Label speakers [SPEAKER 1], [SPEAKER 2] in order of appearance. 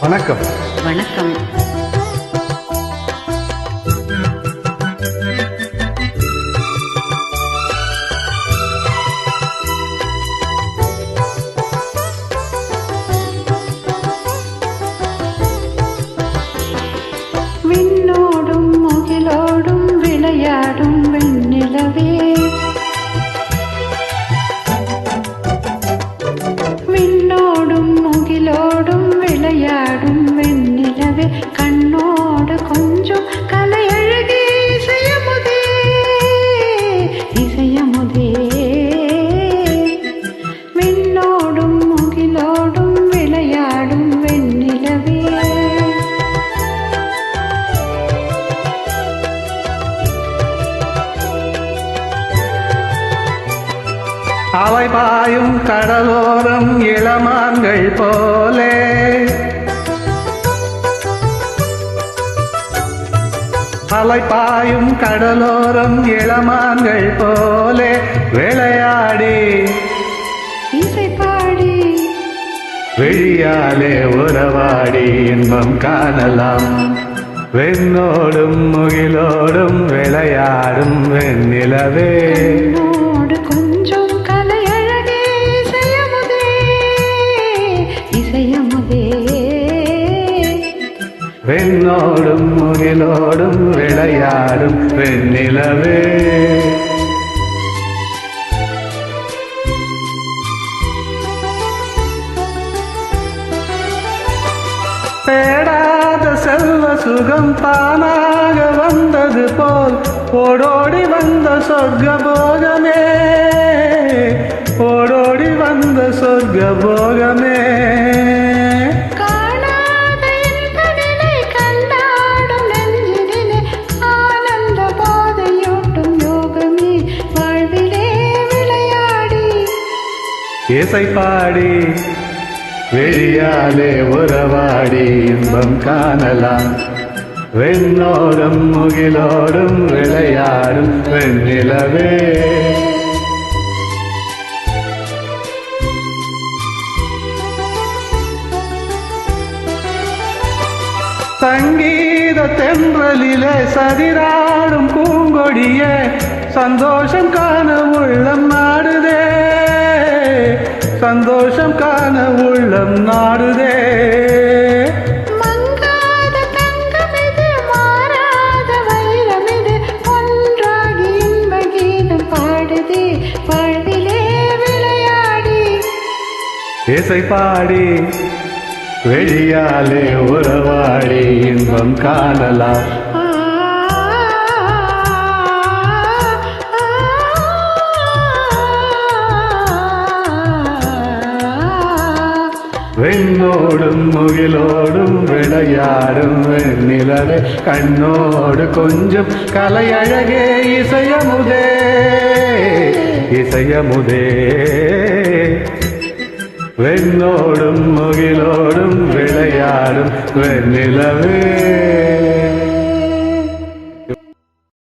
[SPEAKER 1] வணக்கம்.
[SPEAKER 2] வணக்கம்.
[SPEAKER 1] அலை பாயும் கடலோரம் இளமான்கள் போலே. அலை பாயும் கடலோரம் இளமான்கள் போலே. விளையாடி.
[SPEAKER 2] இசை பாடி
[SPEAKER 1] விழியாலே உறவாடி இன்பம் காணலாம். வெண்ணோடும் முகிலோடும் விளையாடும் வெண்ணிலவே. வெண்ணோடும் விளையாடும் வெண்ணிலவே. தேடாத செல்வ சுகம் தானாக வந்தது போல் ஓடோடி வந்த சொர்க்க போகமே ஓடோடி வந்த சொர்க்க இசை பாடி வெளியாலே உறவாடி இன்பம் காணலாம். வெண்ணோடும் முகிலோடும் விளையாடும் வெண்ணிலவே. சங்கீத தென்றலிலே சதிராடும் பூங்கொடியே சந்தோஷம் கா சந்தோஷம் காண உள்ளம் நாடுதே. இசை பாடி வெளியாலே உறவாடி இன்பம் காணலாம்.
[SPEAKER 2] ஆ,
[SPEAKER 1] வெண்ணோடும் முகிலோடும் விளையாடும் வெண்ணிலவே கண்ணோடு கொஞ்சம் கலையழகே இசையமுதே இசையமுதே. வெண்ணோடும் முகிலோடும் விளையாடும் வெண்ணிலவே.